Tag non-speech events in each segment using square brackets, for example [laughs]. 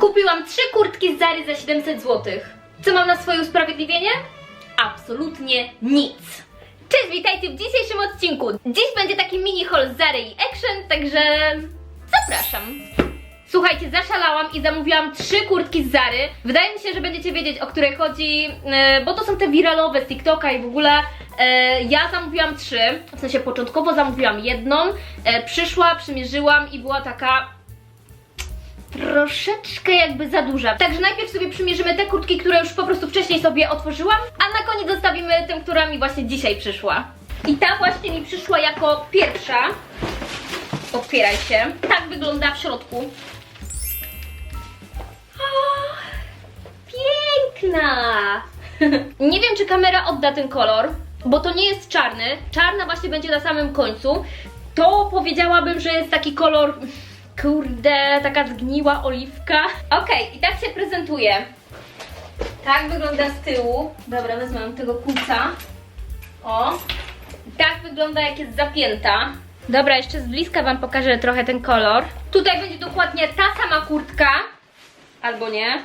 Kupiłam trzy kurtki z Zary za 700 zł. Co mam na swoje usprawiedliwienie? Absolutnie nic. Cześć, witajcie w dzisiejszym odcinku. Dziś będzie taki mini haul z Zary i Action, także zapraszam. Słuchajcie, zaszalałam i zamówiłam trzy kurtki z Zary. Wydaje mi się, że będziecie wiedzieć, o które chodzi, e, bo to są te wiralowe z TikToka i w ogóle e, ja zamówiłam trzy. W sensie początkowo zamówiłam jedną, e, przyszła, przymierzyłam i była taka troszeczkę jakby za duża. Także najpierw sobie przymierzymy te kurtki, które już po prostu wcześniej sobie otworzyłam, a na koniec zostawimy tę, która mi właśnie dzisiaj przyszła. I ta właśnie mi przyszła jako pierwsza. Otwieraj się. Tak wygląda w środku. Piękna! [laughs] nie wiem, czy kamera odda ten kolor, bo to nie jest czarny. Czarna właśnie będzie na samym końcu. To powiedziałabym, że jest taki kolor, kurde, taka zgniła oliwka. Okej, i tak się prezentuje. Tak wygląda z tyłu. Dobra, wezmę tego kuca. O. I tak wygląda jak jest zapięta. Dobra, jeszcze z bliska Wam pokażę trochę ten kolor. Tutaj będzie dokładnie ta sama kurtka. Albo nie.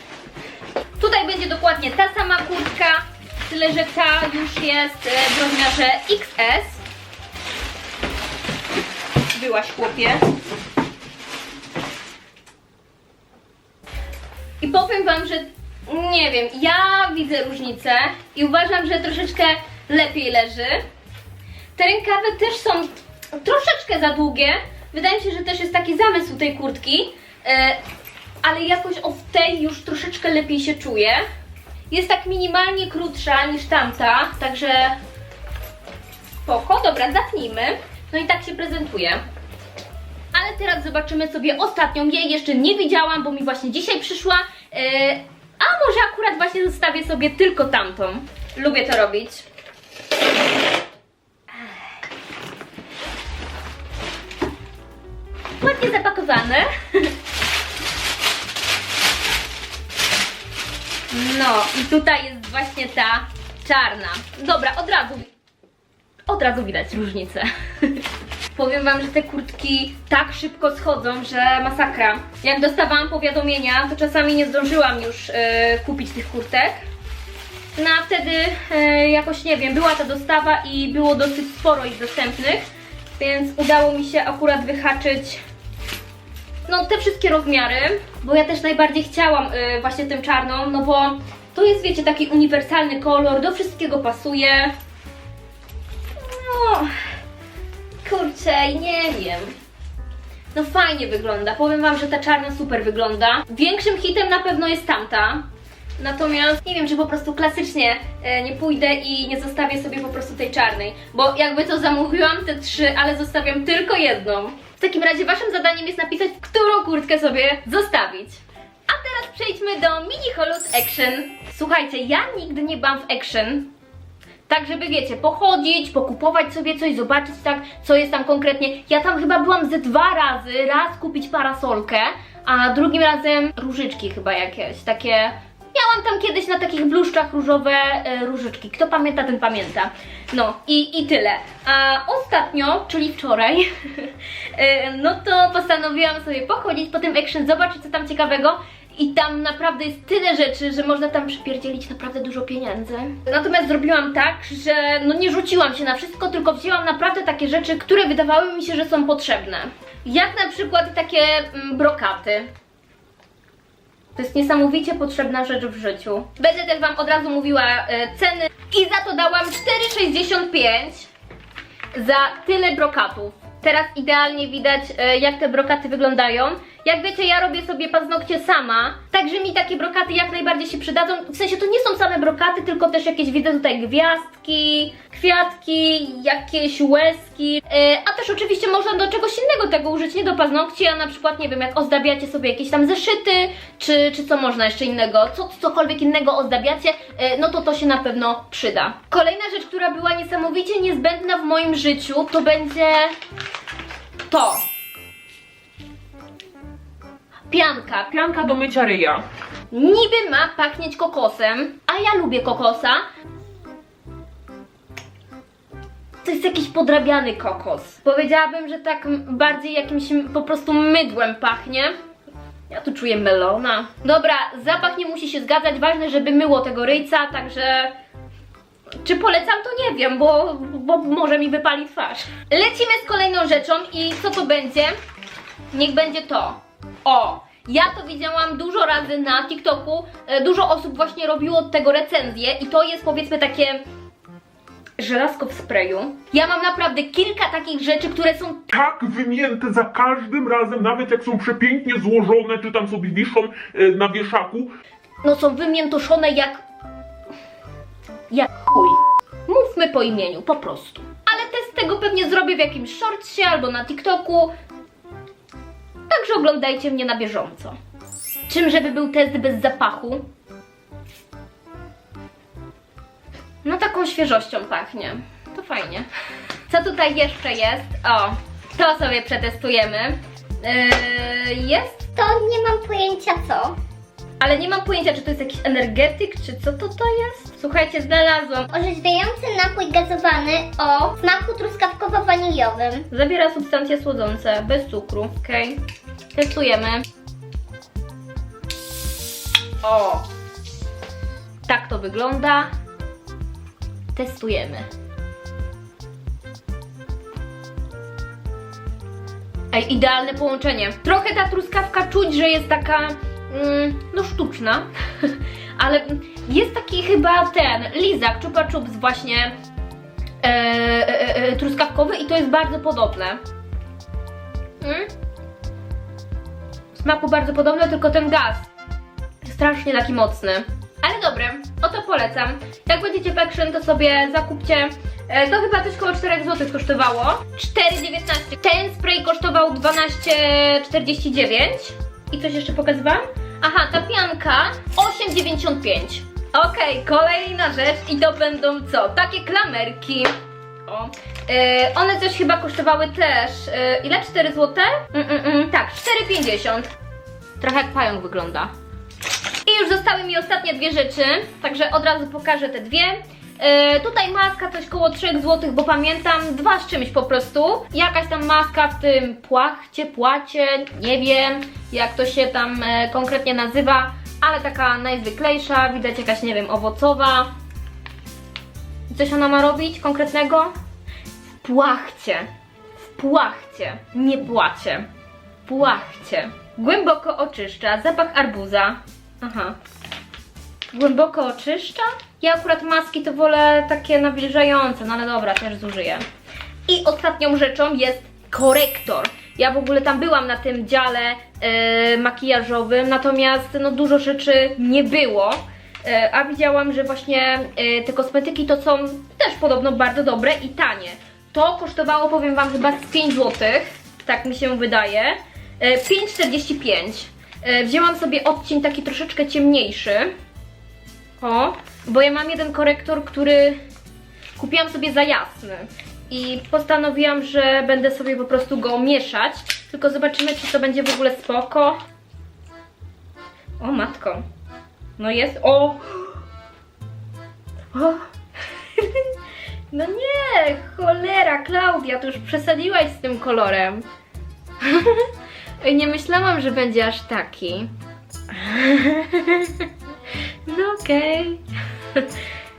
[laughs] Tutaj będzie dokładnie ta sama kurtka, tyle że ta już jest w rozmiarze XS. Chłopie. I powiem Wam, że nie wiem, ja widzę różnicę i uważam, że troszeczkę lepiej leży. Te rękawy też są troszeczkę za długie. Wydaje mi się, że też jest taki zamysł tej kurtki, e, ale jakoś o tej już troszeczkę lepiej się czuję. Jest tak minimalnie krótsza niż tamta, także spoko. Dobra, zapnijmy. No i tak się prezentuje. Ale teraz zobaczymy sobie ostatnią. Jej jeszcze nie widziałam, bo mi właśnie dzisiaj przyszła. e, a może akurat właśnie zostawię sobie tylko tamtą. Lubię to robić. Ładnie zapakowane. [laughs] No i tutaj jest właśnie ta czarna. Dobra, od razu, od razu widać różnicę. [laughs] Powiem wam, że te kurtki tak szybko schodzą, że masakra. Jak dostawałam powiadomienia, to czasami nie zdążyłam już e, kupić tych kurtek. No a wtedy e, jakoś nie wiem, była ta dostawa i było dosyć sporo ich dostępnych, więc udało mi się akurat wyhaczyć no te wszystkie rozmiary, bo ja też najbardziej chciałam y, właśnie tę czarną, no bo to jest wiecie taki uniwersalny kolor, do wszystkiego pasuje. No, kurczę, nie wiem. No fajnie wygląda, powiem wam, że ta czarna super wygląda. Większym hitem na pewno jest tamta. Natomiast nie wiem, czy po prostu klasycznie e, nie pójdę i nie zostawię sobie po prostu tej czarnej. Bo jakby to zamówiłam te trzy, ale zostawiam tylko jedną. W takim razie waszym zadaniem jest napisać, którą kurtkę sobie zostawić. A teraz przejdźmy do mini z Action. Słuchajcie, ja nigdy nie byłam w Action. Tak, żeby wiecie, pochodzić, pokupować sobie coś, zobaczyć tak, co jest tam konkretnie. Ja tam chyba byłam ze dwa razy, raz kupić parasolkę, a drugim razem różyczki chyba jakieś, takie... Miałam tam kiedyś na takich bluszczach różowe e, różyczki. Kto pamięta, ten pamięta. No i, i tyle. A ostatnio, czyli wczoraj, [laughs] e, no to postanowiłam sobie pochodzić po tym action, zobaczyć co tam ciekawego. I tam naprawdę jest tyle rzeczy, że można tam przypierdzielić naprawdę dużo pieniędzy. Natomiast zrobiłam tak, że no nie rzuciłam się na wszystko, tylko wzięłam naprawdę takie rzeczy, które wydawały mi się, że są potrzebne. Jak na przykład takie mm, brokaty. To jest niesamowicie potrzebna rzecz w życiu. Będę też Wam od razu mówiła e, ceny i za to dałam 4,65 za tyle brokatów. Teraz idealnie widać e, jak te brokaty wyglądają. Jak wiecie, ja robię sobie paznokcie sama, także mi takie brokaty jak najbardziej się przydadzą. W sensie to nie są same brokaty, tylko też jakieś widzę tutaj gwiazdki, kwiatki, jakieś łezki. E, a też oczywiście można do czegoś innego tego użyć, nie do paznokci, a na przykład nie wiem, jak ozdabiacie sobie jakieś tam zeszyty, czy, czy co można jeszcze innego, co, cokolwiek innego ozdabiacie, e, no to to się na pewno przyda. Kolejna rzecz, która była niesamowicie niezbędna w moim życiu, to będzie to. Pianka. Pianka do mycia ryja. Niby ma pachnieć kokosem, a ja lubię kokosa. To jest jakiś podrabiany kokos. Powiedziałabym, że tak bardziej jakimś po prostu mydłem pachnie. Ja tu czuję melona. Dobra, zapach nie musi się zgadzać, ważne, żeby myło tego ryjca, także... Czy polecam, to nie wiem, bo, bo może mi wypali twarz. Lecimy z kolejną rzeczą i co to będzie? Niech będzie to. O! Ja to widziałam dużo razy na TikToku. E, Dużo osób właśnie robiło od tego recenzję i to jest powiedzmy takie żelazko w sprayu. Ja mam naprawdę kilka takich rzeczy, które są tak wymięte za każdym razem, nawet jak są przepięknie złożone, czy tam sobie wiszą e, na wieszaku. no są wymiętoszone jak... jak chuj. Mówmy po imieniu, po prostu. Ale test tego pewnie zrobię w jakimś shortsie albo na TikToku. Także oglądajcie mnie na bieżąco. Czym żeby był test bez zapachu? No taką świeżością pachnie. To fajnie. Co tutaj jeszcze jest? O, to sobie przetestujemy. Yy, jest To nie mam pojęcia co. ale nie mam pojęcia, czy to jest jakiś energetyk, czy co to to jest. Słuchajcie, znalazłam. Orzeźwiający napój gazowany o smaku truskawkowo-waniliowym. Zawiera substancje słodzące, bez cukru. Okej. Testujemy. O! Tak to wygląda. Testujemy. Ej, idealne połączenie. Trochę ta truskawka czuć, że jest taka, mm, no sztuczna, [laughs] ale jest taki chyba ten lizak, chups właśnie e, e, e, truskawkowy i to jest bardzo podobne. Mm? Smaku bardzo podobne, tylko ten gaz strasznie taki mocny. Ale dobre, oto polecam. Jak będziecie w Action, to sobie zakupcie. E, to chyba coś koło 4 zł kosztowało. 4,19. Ten spray kosztował 12,49. I coś jeszcze pokazywałam? Aha, ta pianka 8,95. Okej, kolejna rzecz i to będą co? Takie klamerki. O. E, one coś chyba kosztowały też. E, ile? 4 zł? Mm, mm, mm, tak, 4,50. Trochę jak pająk wygląda. I już zostały mi ostatnie dwie rzeczy, także od razu pokażę te dwie. E, tutaj maska coś koło 3 zł, bo pamiętam, dwa z czymś po prostu. Jakaś tam maska w tym płachcie, płacie, nie wiem jak to się tam e, konkretnie nazywa, ale taka najzwyklejsza, widać jakaś, nie wiem, owocowa. Coś ona ma robić konkretnego? Płachcie. W płachcie, nie płacie. Płachcie. Głęboko oczyszcza, zapach arbuza. Aha. Głęboko oczyszcza? Ja akurat maski to wolę takie nawilżające, no ale dobra, też zużyję. I ostatnią rzeczą jest korektor. Ja w ogóle tam byłam na tym dziale e, makijażowym, natomiast no dużo rzeczy nie było. E, a widziałam, że właśnie e, te kosmetyki to są też podobno bardzo dobre i tanie. To kosztowało, powiem Wam, chyba z 5 zł, tak mi się wydaje. E, 5,45. E, wzięłam sobie odcień taki troszeczkę ciemniejszy. O, bo ja mam jeden korektor, który kupiłam sobie za jasny. I postanowiłam, że będę sobie po prostu go mieszać. Tylko zobaczymy, czy to będzie w ogóle spoko. O, matko. No jest. O! [gasps] o. No nie, cholera, Klaudia, to już przesadziłaś z tym kolorem. [laughs] Nie myślałam, że będzie aż taki. [laughs] No okej. [laughs]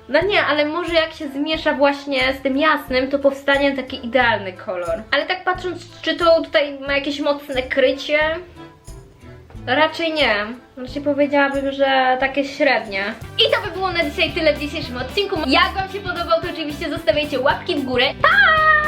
No nie, ale może jak się zmiesza właśnie z tym jasnym, to powstanie taki idealny kolor. Ale tak patrząc, czy to tutaj ma jakieś mocne krycie? Raczej nie. Znaczy powiedziałabym, że takie średnie. I to by było na dzisiaj tyle w dzisiejszym odcinku. Jak Wam się podobał, to oczywiście zostawiajcie łapki w górę. Pa!